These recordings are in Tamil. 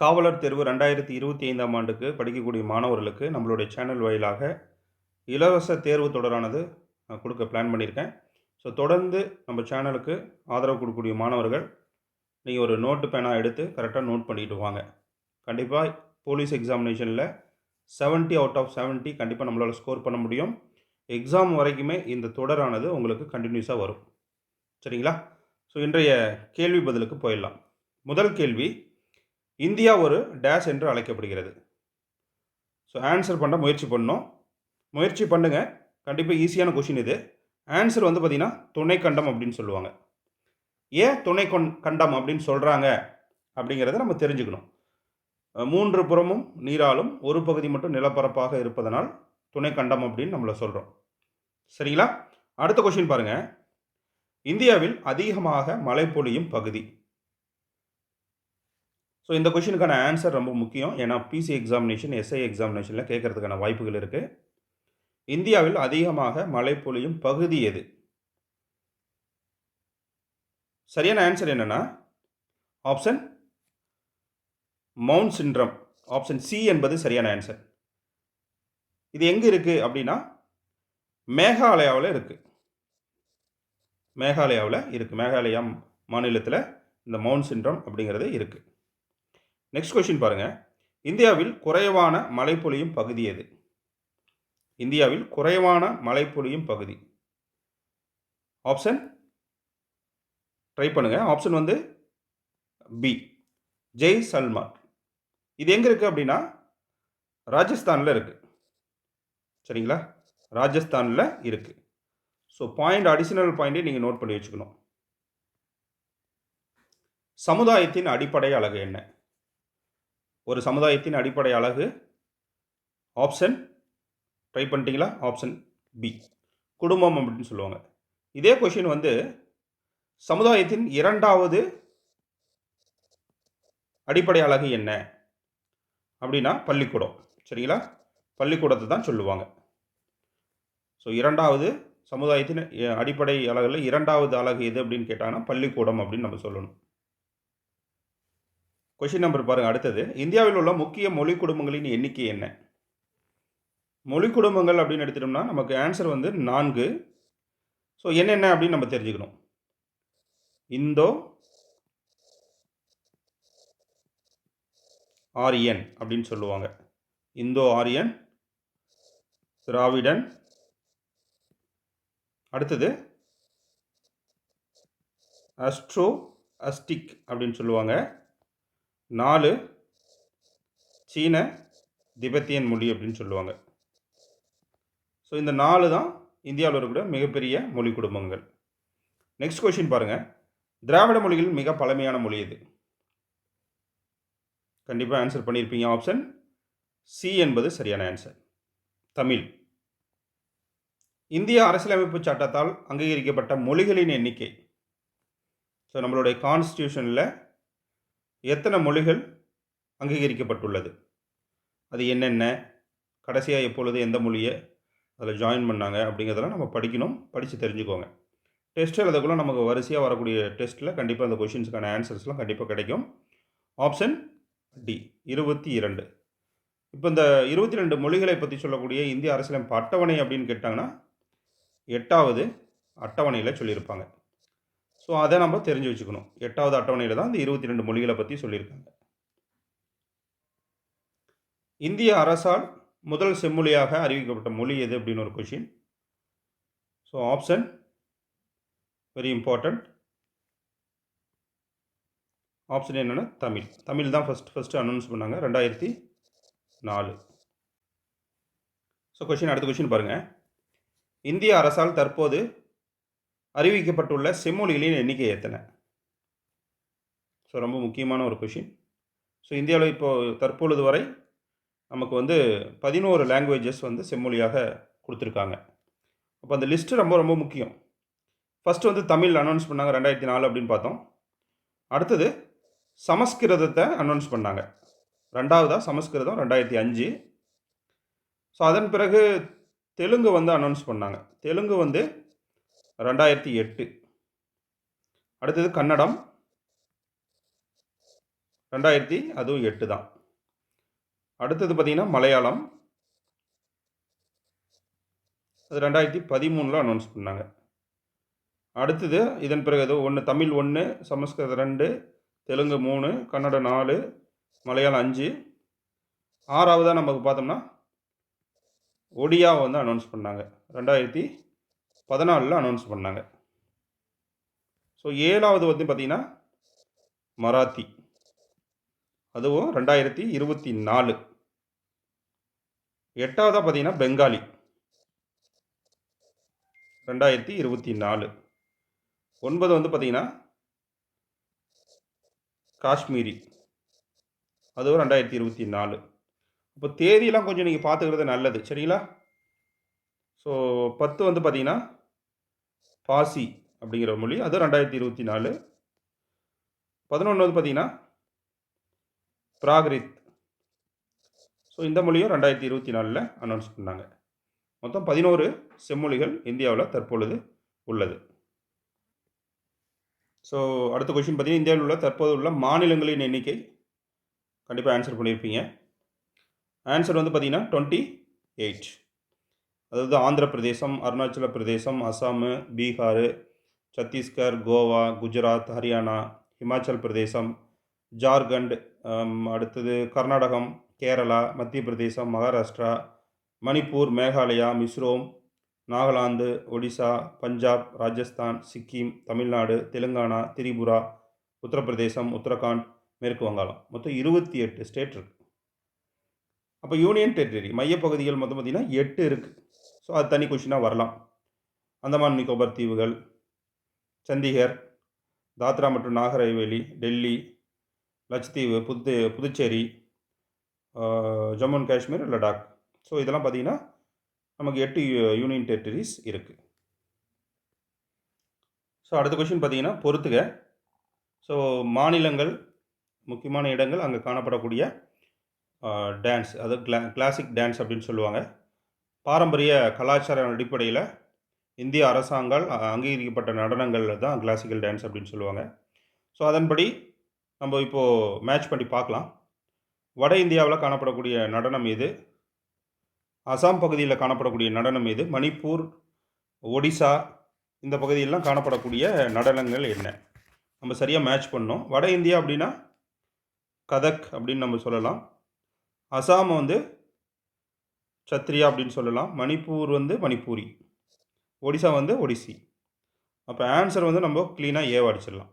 காவலர் தேர்வு ரெண்டாயிரத்தி இருபத்தி ஐந்தாம் ஆண்டுக்கு படிக்கக்கூடிய மாணவர்களுக்கு நம்மளுடைய சேனல் வாயிலாக இலவச தேர்வு தொடரானது நான் கொடுக்க பிளான் பண்ணியிருக்கேன். ஸோ தொடர்ந்து நம்ம சேனலுக்கு ஆதரவு கொடுக்கக்கூடிய மாணவர்கள் நீங்கள் ஒரு நோட்டு பேனா எடுத்து கரெக்டாக நோட் பண்ணிட்டு வாங்க. கண்டிப்பாக போலீஸ் எக்ஸாமினேஷனில் 70 அவுட் ஆஃப் 70 கண்டிப்பாக நம்மளால் ஸ்கோர் பண்ண முடியும். எக்ஸாம் வரைக்குமே இந்த தொடரானது உங்களுக்கு கண்டினியூஸாக வரும். சரிங்களா? ஸோ இன்றைய கேள்வி பதிலுக்கு போயிடலாம். முதல் கேள்வி இந்தியா ஒரு டேஷ் என்று அழைக்கப்படுகிறது. ஸோ ஆன்சர் பண்ண முயற்சி பண்ணோம். முயற்சி பண்ணுங்கள் கண்டிப்பாக ஈஸியான கொஷின் இது. ஆன்சர் வந்து பார்த்திங்கன்னா துணைக்கண்டம் அப்படின்னு சொல்லுவாங்க. ஏன் துணை கொண் கண்டம் அப்படின்னு சொல்கிறாங்க அப்படிங்கிறத நம்ம தெரிஞ்சுக்கணும். மூன்று புறமும் நீராலும் ஒரு பகுதி மட்டும் நிலப்பரப்பாக இருப்பதனால் துணைக்கண்டம் அப்படின்னு நம்மளை சொல்கிறோம் சரிங்களா? அடுத்த கொஷின் பாருங்கள் இந்தியாவில் அதிகமாக மழை பொழியும் பகுதி. ஸோ இந்த கொஷினுக்கான ஆன்சர் ரொம்ப முக்கியம். ஏன்னா பிசி எக்ஸாமினேஷன் எஸ்ஐ எக்ஸாமினேஷனில் கேட்கறதுக்கான வாய்ப்புகள் இருக்குது இந்தியாவில் அதிகமாக மழை பொழியும் பகுதி எது? சரியான ஆன்சர் என்னென்னா ஆப்ஷன் மவுண்ட் சின்ரம் ஆப்ஷன் சி என்பது சரியான ஆன்சர் இது எங்கே இருக்குது அப்படின்னா மேகாலயாவில் இருக்குது மேகாலயாவில் இருக்குது மேகாலயா மாநிலத்தில் இந்த மவுண்ட் சின்ரம் அப்படிங்கிறது இருக்குது நெக்ஸ்ட் கொஷின் பாருங்கள் இந்தியாவில் குறைவான மழை பொழியும் பகுதி எது? இந்தியாவில் குறைவான மழை பொழியும் பகுதி. ஆப்ஷன் ட்ரை பண்ணுங்கள் ஆப்ஷன் வந்து பி ஜெய் சல்மா இது எங்கே இருக்குது அப்படின்னா? ராஜஸ்தானில் இருக்குது சரிங்களா? ராஜஸ்தானில் இருக்குது ஸோ பாயிண்ட் அடிஷனல் பாயிண்ட்டை நீங்கள் நோட் பண்ணி வச்சுக்கணும். சமுதாயத்தின் அடிப்படை அழகு என்ன? ஒரு சமுதாயத்தின் அடிப்படை அழகு. ஆப்ஷன் ட்ரை பண்ணிட்டீங்களா? ஆப்ஷன் பி குடும்பம் அப்படின்னு சொல்லுவாங்க. இதே கொஷின் வந்து சமுதாயத்தின் இரண்டாவது அடிப்படை அழகு என்ன? அப்படின்னா பள்ளிக்கூடம். சரிங்களா? பள்ளிக்கூடத்தை தான் சொல்லுவாங்க. ஸோ இரண்டாவது சமுதாயத்தின் அடிப்படை அழகில் இரண்டாவது அழகு எது அப்படின்னு கேட்டாங்கன்னா பள்ளிக்கூடம் அப்படின்னு நம்ம சொல்லணும். கொஷின் நம்பர் பாருங்கள் அடுத்தது. இந்தியாவில் உள்ள முக்கிய மொழி குடும்பங்களின் எண்ணிக்கை என்ன? மொழி குடும்பங்கள் அப்படின்னு எடுத்துட்டோம்னா நமக்கு ஆன்சர் வந்து நான்கு. ஸோ என்னென்ன அப்படின்னு நம்ம தெரிஞ்சுக்கணும். இந்தோ ஆரியன் அப்படின்னு சொல்லுவாங்க. Indo Aryan Dravidian. அடுத்தது அஸ்ட்ரோ அஸ்டிக் அப்படின்னு சொல்லுவாங்க. நாலு சீன திபெத்தியன் மொழி அப்படின்னு சொல்லுவாங்க. ஸோ இந்த நாலு தான் இந்தியாவில் இருக்கக்கூடிய மிகப்பெரிய மொழி குடும்பங்கள். நெக்ஸ்ட் கொஷின் பாருங்கள் திராவிட மொழிகள் மிக பழமையான மொழி இது. கண்டிப்பாக ஆன்சர் பண்ணியிருப்பீங்க ஆப்ஷன் சி என்பது சரியான ஆன்சர் தமிழ். இந்திய அரசியலமைப்பு சட்டத்தால் அங்கீகரிக்கப்பட்ட மொழிகளின் எண்ணிக்கை. ஸோ நம்மளுடைய கான்ஸ்டியூஷனில் எத்தனை மொழிகள் அங்கீகரிக்கப்பட்டுள்ளது? அது என்னென்ன? கடைசியாக எப்பொழுது எந்த மொழியை அதில் ஜாயின் பண்ணாங்க அப்படிங்கிறதெல்லாம் நம்ம படிக்கணும் படித்து தெரிஞ்சுக்கோங்க. டெஸ்ட் எழுதக்குள்ள நமக்கு வரிசையாக வரக்கூடிய டெஸ்ட்டில் கண்டிப்பாக அந்த கொஷின்ஸுக்கான ஆன்சர்ஸ்லாம் கண்டிப்பாக கிடைக்கும். ஆப்ஷன் டி இருபத்தி இரண்டு. இப்போ இந்த இருபத்தி ரெண்டு மொழிகளை பற்றி சொல்லக்கூடிய இந்திய அரசியலமைப்பு அட்டவணை அப்படின்னு கேட்டாங்கன்னா எட்டாவது அட்டவணையில் சொல்லியிருப்பாங்க. ஸோ அதை நம்ம தெரிஞ்சு வச்சுக்கணும். எட்டாவது அட்டவணையில் தான் இந்த இருபத்தி ரெண்டு மொழிகளை பற்றி சொல்லியிருக்காங்க. இந்திய அரசால் முதல் செம்மொழியாக அறிவிக்கப்பட்ட மொழி எது அப்படின்னு ஒரு question so option very important option என்னென்னா தமிழ். தமிழ் தான் ஃபஸ்ட் ஃபஸ்ட்டு அனௌன்ஸ் பண்ணாங்க ரெண்டாயிரத்தி நாலு. ஸோ கொஷின் அடுத்த கொஷின் பாருங்கள் இந்திய அரசால் தற்போது அறிவிக்கப்பட்டுள்ள செம்மொழிகளின் எண்ணிக்கை எத்தனை? ஸோ ரொம்ப முக்கியமான ஒரு கொஷின் ஸோ இந்தியாவில் இப்போது தற்பொழுது வரை நமக்கு வந்து பதினோரு லாங்குவேஜஸ் வந்து செம்மொழியாக கொடுத்துருக்காங்க. அப்போ அந்த லிஸ்ட்டு ரொம்ப ரொம்ப முக்கியம். ஃபஸ்ட்டு வந்து தமிழ் அனௌன்ஸ் பண்ணாங்க ரெண்டாயிரத்தி நாலு அப்படின்னு பார்த்தோம். அடுத்தது சமஸ்கிருதத்தை அனௌன்ஸ் பண்ணாங்க. ரெண்டாவதாக சமஸ்கிருதம் ரெண்டாயிரத்தி அஞ்சு. ஸோ அதன் பிறகு தெலுங்கு வந்து அனௌன்ஸ் பண்ணாங்க. தெலுங்கு வந்து ரெண்டாயிரத்தி எட்டு. அடுத்தது கன்னடம். ரெண்டாயிரத்தி அதுவும் எட்டு தான். அடுத்தது பார்த்திங்கன்னா மலையாளம். அது ரெண்டாயிரத்தி பதிமூணில் அனௌன்ஸ் பண்ணாங்க. அடுத்தது இதன் பிறகு ஏதோ ஒன்று தமிழ் ஒன்று சமஸ்கிருதம் ரெண்டு தெலுங்கு மூணு கன்னடம் நாலு மலையாளம் அஞ்சு. ஆறாவதாக நமக்கு பார்த்தோம்னா ஒடியாவை வந்து அனௌன்ஸ் பண்ணாங்க. ரெண்டாயிரத்தி பதினாலில் அனௌன்ஸ் பண்ணாங்க. ஸோ ஏழாவது வந்து பார்த்திங்கன்னா மராத்தி. அதுவும் ரெண்டாயிரத்தி இருபத்தி நாலு. எட்டாவதாக பார்த்தீங்கன்னா பெங்காலி. ரெண்டாயிரத்தி இருபத்தி நாலு. ஒன்பது வந்து பார்த்தீங்கன்னா காஷ்மீரி. அதுவும் ரெண்டாயிரத்தி இருபத்தி நாலு. இப்போ தேதியெல்லாம் கொஞ்சம் நீங்கள் பார்த்துக்கிறது நல்லது. சரிங்களா? ஸோ பத்து வந்து பார்த்தீங்கன்னா பாசி அப்படிங்கிற மொழி. அது ரெண்டாயிரத்தி இருபத்தி நாலு. பதினொன்று வந்து பார்த்தீங்கன்னா பிராகிரித். ஸோ இந்த மொழியும் ரெண்டாயிரத்தி இருபத்தி நாலில் அனௌன்ஸ் பண்ணாங்க. மொத்தம் பதினோரு செம்மொழிகள் இந்தியாவில் தற்பொழுது உள்ளது. ஸோ அடுத்த கொஷின் பார்த்தீங்கன்னா இந்தியாவில் உள்ள தற்போது உள்ள மாநிலங்களின் எண்ணிக்கை கண்டிப்பாக ஆன்சர் பண்ணியிருப்பீங்க ஆன்சர் வந்து பார்த்தீங்கன்னா டுவெண்ட்டி எயிட் அதாவது ஆந்திர பிரதேசம் அருணாச்சல பிரதேசம் அசாமு பீகார் சத்தீஸ்கர் கோவா குஜராத் ஹரியானா ஹிமாச்சல் பிரதேசம் ஜார்க்கண்ட் அடுத்தது கர்நாடகம் கேரளா மத்திய பிரதேசம் மகாராஷ்டிரா மணிப்பூர் மேகாலயா மிஸ்ரோம் நாகாலாந்து ஒடிசா பஞ்சாப் ராஜஸ்தான் சிக்கிம் தமிழ்நாடு தெலுங்கானா திரிபுரா உத்தரப்பிரதேசம் உத்தரகாண்ட் மேற்கு வங்காளம். மொத்தம் இருபத்தி எட்டு ஸ்டேட் இருக்குது அப்போ யூனியன் டெரிட்டரி மையப்பகுதிகள் மொத்தம் பார்த்திங்கன்னா எட்டு இருக்குது ஸோ அது தனி கொஷினாக வரலாம். அந்தமான் நிக்கோபர் தீவுகள் சண்டிகர் தாத்ரா மற்றும் நாகர் ஹைவேலி டெல்லி லட்சத்தீவு புது புதுச்சேரி ஜம்மு அண்ட் காஷ்மீர் லடாக். ஸோ இதெல்லாம் பார்த்தீங்கன்னா நமக்கு எட்டு யூனியன் டெரிட்டரிஸ் இருக்குது ஸோ அடுத்த கொஷின் பார்த்தீங்கன்னா பொறுத்துக. ஸோ மாநிலங்கள் முக்கியமான இடங்கள் அங்கே காணப்படக்கூடிய டான்ஸ் அதாவது கிளா கிளாசிக் டான்ஸ் அப்படின்னு சொல்லுவாங்க. பாரம்பரிய கலாச்சார அடிப்படையில் இந்திய அரசாங்கால் அங்கீகரிக்கப்பட்ட நடனங்கள் தான் கிளாசிக்கல் டான்ஸ் அப்படின்னு சொல்லுவாங்க. ஸோ அதன்படி நம்ம இப்போது மேட்ச் பண்ணி பார்க்கலாம். வட இந்தியாவில் காணப்படக்கூடிய நடனம் எது? அசாம் பகுதியில் காணப்படக்கூடிய நடனம் எது? மணிப்பூர் ஒடிசா இந்த பகுதியெல்லாம் காணப்படக்கூடிய நடனங்கள் என்ன? நம்ம சரியாக மேட்ச் பண்ணோம். வட இந்தியா அப்படின்னா கதக் அப்படின்னு நம்ம சொல்லலாம். அசாம் வந்து சத்ரியா அப்படின்னு சொல்லலாம். மணிப்பூர் வந்து மணிப்பூரி. ஒடிசா வந்து ஒடிசி. அப்போ ஆன்சர் வந்து நம்ம க்ளீனாக ஏவ அடிச்சிடலாம்.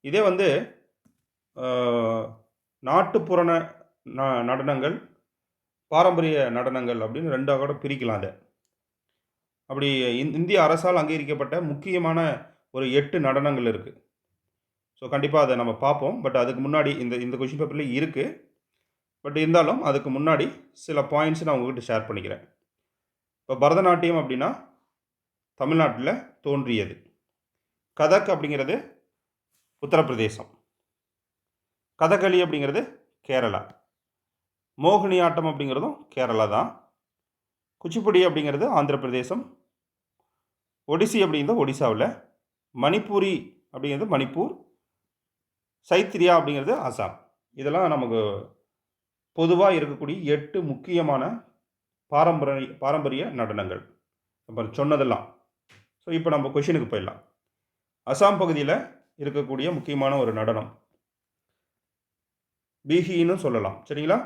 இதே வந்து நாட்டுப்புறண நாட்டுப்புற ந- நடனங்கள் பாரம்பரிய நடனங்கள் அப்படின்னு ரெண்டாக கூட பிரிக்கலாம் அதை. அப்படி இந்- இந்திய அரசால் அங்கீகரிக்கப்பட்ட முக்கியமான ஒரு எட்டு நடனங்கள் இருக்குது ஸோ கண்டிப்பாக அதை நம்ம பார்ப்போம். பட் அதுக்கு முன்னாடி இந்த இந்த கொஷின் பேப்பரில் இருக்குது பட் இருந்தாலும் அதுக்கு முன்னாடி சில பாயிண்ட்ஸ் நான் உங்ககிட்ட ஷேர் பண்ணிக்கிறேன். இப்போ பரதநாட்டியம் அப்படின்னா தமிழ்நாட்டில் தோன்றியது. கதக் அப்படிங்கிறது உத்தரப்பிரதேசம். கதகளி அப்படிங்கிறது கேரளா. மோகினி ஆட்டம் அப்படிங்கிறதும் கேரளா தான். குச்சிப்புடி அப்படிங்கிறது ஆந்திர பிரதேசம் ஒடிசி அப்படிங்கிறது ஒடிசாவில். மணிப்பூரி அப்படிங்கிறது மணிப்பூர். சைத்திரியா அப்படிங்கிறது அசாம். இதெல்லாம் நமக்கு பொதுவாக இருக்கக்கூடிய எட்டு முக்கியமான பாரம்பரிய பாரம்பரிய நடனங்கள். நம்ம சொன்னதெல்லாம். ஸோ இப்போ நம்ம கொஷினுக்கு போயிடலாம். அசாம் பகுதியில் இருக்கக்கூடிய முக்கியமான ஒரு நடனம். பீஹின்னு சொல்லலாம். சரிங்களா?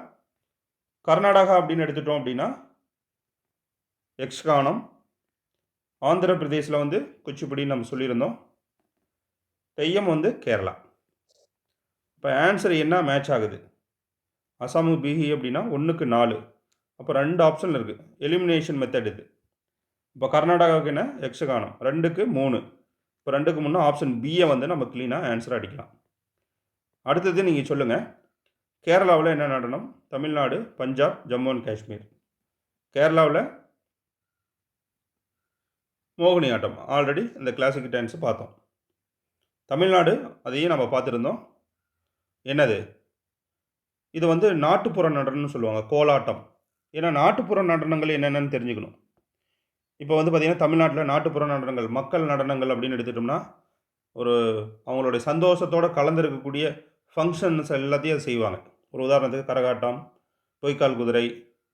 கர்நாடகா அப்படின்னு எடுத்துட்டோம் அப்படின்னா எக்ஸ்கானம். ஆந்திர பிரதேசில் வந்து குச்சிப்புடின்னு நம்ம சொல்லியிருந்தோம். தெய்யம் வந்து கேரளா. இப்போ ஆன்சர் என்ன மேட்ச் ஆகுது? அசாமு பிஹி அப்படின்னா ஒன்றுக்கு நாலு. அப்போ ரெண்டு ஆப்ஷன் இருக்குது எலிமினேஷன் மெத்தட் இது. இப்போ கர்நாடகாவுக்கு என்ன? யக்ஷகானம் ரெண்டுக்கு மூணு. இப்போ ரெண்டுக்கு முன்னே ஆப்ஷன் பியை வந்து நம்ம க்ளீனாக ஆன்சர் அடிக்கலாம். அடுத்தது நீங்கள் சொல்லுங்கள் கேரளாவில் என்ன நடனம்? தமிழ்நாடு பஞ்சாப் ஜம்மு அண்ட் காஷ்மீர். கேரளாவில் மோகினி ஆட்டம். ஆல்ரெடி இந்த கிளாசிக் டான்ஸை பார்த்தோம் தமிழ்நாடு அதையும் நம்ம பார்த்துருந்தோம். என்னது? இது வந்து நாட்டுப்புற நடனம்னு சொல்லுவாங்க கோலாட்டம். ஏன்னா நாட்டுப்புற நடனங்கள் என்னென்னு தெரிஞ்சுக்கணும். இப்போ வந்து பார்த்திங்கன்னா தமிழ்நாட்டில் நாட்டுப்புற நடனங்கள் மக்கள் நடனங்கள் அப்படின்னு எடுத்துட்டோம்னா ஒரு அவங்களுடைய சந்தோஷத்தோடு கலந்துருக்கக்கூடிய ஃபங்க்ஷன்ஸ் எல்லாத்தையும் அது செய்வாங்க. ஒரு உதாரணத்துக்கு கரகாட்டம் பொய்க்கால் குதிரை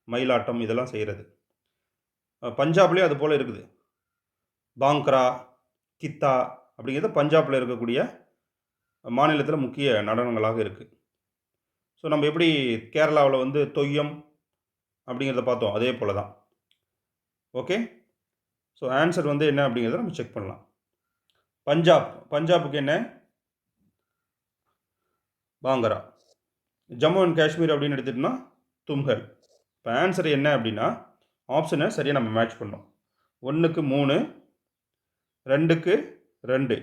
மயிலாட்டம் இதெல்லாம் செய்கிறது பஞ்சாப்லேயும் அது போல் இருக்குது. பாங்க்ரா கித்தா அப்படிங்கிறது பஞ்சாபில் இருக்கக்கூடிய மாநிலத்தில் முக்கிய நடனங்களாக இருக்குது ஸோ நம்ம எப்படி கேரளாவில் வந்து தொய்யம் அப்படிங்கிறத பார்த்தோம். அதே போல் தான் ஓகே ஸோ ஆன்சர் வந்து என்ன அப்படிங்கிறத நம்ம செக் பண்ணலாம். பஞ்சாப். பஞ்சாபுக்கு என்ன? பாங்கரா. ஜம்மு அண்ட் காஷ்மீர் அப்படின்னு எடுத்துட்டோம்னா தும்கல் இப்போ ஆன்சர் என்ன அப்படின்னா ஆப்ஷனை சரியாக நம்ம மேட்ச் பண்ணோம். ஒன்றுக்கு மூணு ரெண்டுக்கு ரெண்டு.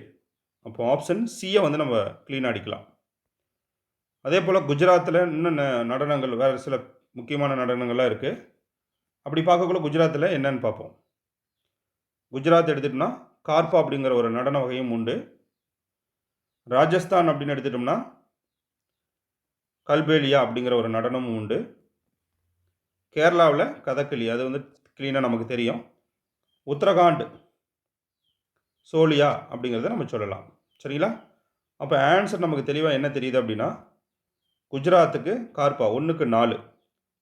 அப்போ ஆப்ஷன் சியை வந்து நம்ம க்ளீன் அடிக்கலாம். அதே போல் குஜராத்தில் இன்னும் நடனங்கள் வேறு சில முக்கியமான நடனங்கள்லாம் இருக்குது அப்படி பார்க்கக்குள்ள குஜராத்தில் என்னன்னு பார்ப்போம். குஜராத் எடுத்துட்டோம்னா கார்பா அப்படிங்கிற ஒரு நடன வகையும் உண்டு. ராஜஸ்தான் அப்படின்னு எடுத்துட்டோம்னா கல்பேலியா அப்படிங்கிற ஒரு நடனமும் உண்டு. கேரளாவில் கதகளி அது வந்து க்ளீனாக நமக்கு தெரியும். உத்தரகாண்ட் சோலியா அப்படிங்கிறத நம்ம சொல்லலாம். சரிங்களா? அப்போ ஆன்சர் நமக்கு தெளிவாக என்ன தெரியுது அப்படின்னா குஜராத்துக்கு கார்பா ஒன்றுக்கு நாலு.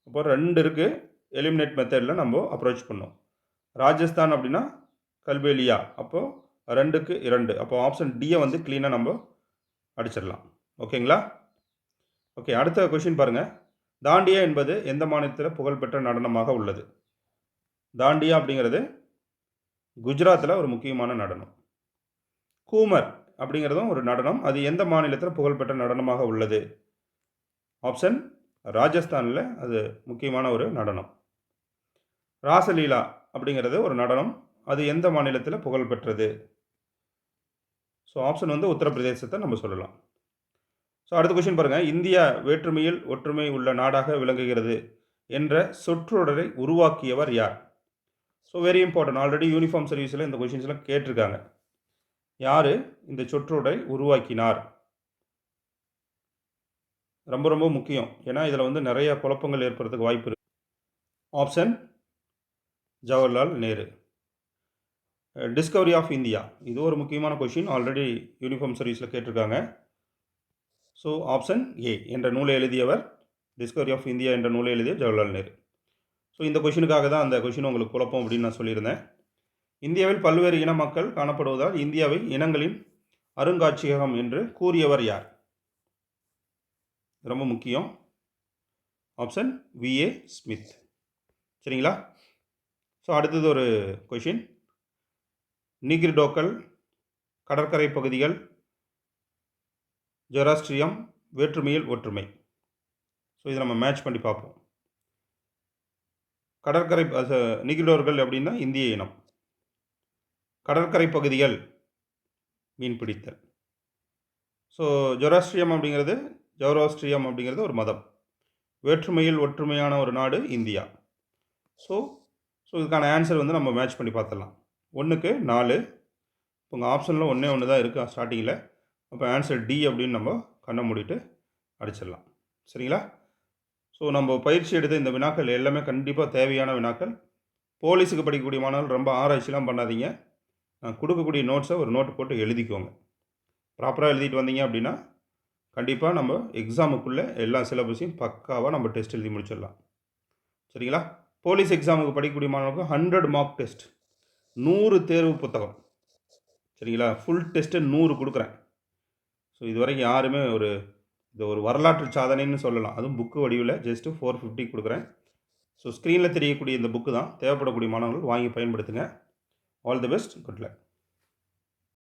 அப்போ ரெண்டு இருக்குது எலிமினேட் மெத்தடில் நம்ம அப்ரோச் பண்ணோம். ராஜஸ்தான் அப்படின்னா கல்பேலியா. அப்போது ரெண்டுக்கு இரண்டு. அப்போ ஆப்ஷன் டியை வந்து க்ளீனாக நம்ம அடிச்சிடலாம். ஓகேங்களா? ஓகே அடுத்த கொஷின் பாருங்கள் தாண்டியா என்பது எந்த மாநிலத்தில் புகழ்பெற்ற நடனமாக உள்ளது? தாண்டியா அப்படிங்கிறது குஜராத்தில் ஒரு முக்கியமான நடனம். கூமர் அப்படிங்கிறதும் ஒரு நடனம். அது எந்த மாநிலத்தில் புகழ்பெற்ற நடனமாக உள்ளது? ஆப்ஷன் ராஜஸ்தானில் அது முக்கியமான ஒரு நடனம். ராசலீலா அப்படிங்கிறது ஒரு நடனம். அது எந்த மாநிலத்தில் புகழ்பெற்றது ஸோ ஆப்ஷன் வந்து உத்தரப்பிரதேசத்தை நம்ம சொல்லலாம். ஸோ அடுத்த கொஷின் பாருங்கள் இந்தியா வேற்றுமையில் ஒற்றுமை உள்ள நாடாக விளங்குகிறது என்ற சொற்றொடரை உருவாக்கியவர் யார்? So very important already uniform சர்வீஸில் இந்த கொஷின்ஸ்லாம் கேட்டிருக்காங்க. யார்? இந்த சொற்றொடரை உருவாக்கினார். ரொம்ப ரொம்ப முக்கியம். ஏன்னா இதில் வந்து நிறைய குழப்பங்கள் ஏற்படுறதுக்கு வாய்ப்பு இருக்கு. Option Jawaharlal Nehru. Discovery of India. இது ஒரு முக்கியமான கொஷின் ஆல்ரெடி யூனிஃபார்ம் சர்வீஸில் கேட்டிருக்காங்க. ஸோ ஆப்ஷன் ஏ என்ற நூலை எழுதியவர் டிஸ்கவரி ஆஃப் இந்தியா என்ற நூலை எழுதிய ஜவஹர்லால் நேரு. ஸோ இந்த கொஷினுக்காக தான் அந்த கொஷின் உங்களுக்கு குழப்பம் அப்படின்னு நான் சொல்லியிருந்தேன். இந்தியாவில் பல்வேறு இன மக்கள் காணப்படுவதால் இந்தியாவை இனங்களின் அருங்காட்சியகம் என்று கூறியவர் யார்? ரொம்ப முக்கியம். ஆப்ஷன் விஏ ஸ்மித் சரிங்களா? ஸோ அடுத்தது ஒரு கொஷின் நீக்ரிடோக்கள் கடற்கரை பகுதிகள் ஜொராஸ்ட்ரியம் வேற்றுமையில் ஒற்றுமை. ஸோ இதை நம்ம மேட்ச் பண்ணி பார்ப்போம். கடற்கரை நிகிடோர்கள் அப்படின்னா இந்திய இனம். கடற்கரை பகுதிகள் மீன் பிடித்தல் ஸோ ஜொராஸ்ட்ரியம் அப்படிங்கிறது ஜௌராஸ்ட்ரியம் அப்படிங்கிறது ஒரு மதம். வேற்றுமையில் ஒற்றுமையான ஒரு நாடு இந்தியா. ஸோ ஸோ இதுக்கான ஆன்சர் வந்து நம்ம மேட்ச் பண்ணி பார்த்துடலாம். ஒன்றுக்கு நாலு. இப்போ உங்கள் ஆப்ஷனில் ஒன்றே ஒன்று தான் இருக்குது ஸ்டார்டிங்கில் அப்போ ஆன்சர் டி அப்படின்னு நம்ம கண்ணை மூடிட்டு அடிச்சிடலாம். சரிங்களா? ஸோ நம்ம பயிற்சி எடுத்த இந்த வினாக்கள் எல்லாமே கண்டிப்பாக தேவையான வினாக்கள். போலீஸுக்கு படிக்கக்கூடிய மாணவர்கள் ரொம்ப ஆராய்ச்சிலாம் பண்ணாதீங்க. நான் கொடுக்கக்கூடிய நோட்ஸை ஒரு நோட்டு போட்டு எழுதிக்கோங்க. ப்ராப்பராக எழுதிட்டு வந்தீங்க அப்படின்னா கண்டிப்பாக நம்ம எக்ஸாமுக்குள்ளே எல்லா சிலபஸையும் பக்காவாக நம்ம டெஸ்ட் எழுதி முடிச்சிடலாம். சரிங்களா? போலீஸ் எக்ஸாமுக்கு படிக்கக்கூடிய மாணவர்களுக்கு ஹண்ட்ரட் மார்க் டெஸ்ட் நூறு தேர்வு புத்தகம். சரிங்களா? ஃபுல் டெஸ்ட்டு நூறு கொடுக்குறேன். ஸோ இது வரைக்கும் யாருமே ஒரு இது ஒரு வரலாற்று சாதனைன்னு சொல்லலாம். அதுவும் புக்கு வடிவில் ஜஸ்ட்டு ஃபோர் ஃபிஃப்டி கொடுக்குறேன். ஸோ ஸ்க்ரீனில் தெரியக்கூடிய இந்த புக்கு தான். தேவைப்படக்கூடிய மாணவர்கள் வாங்கி பயன்படுத்துங்க. All the best good luck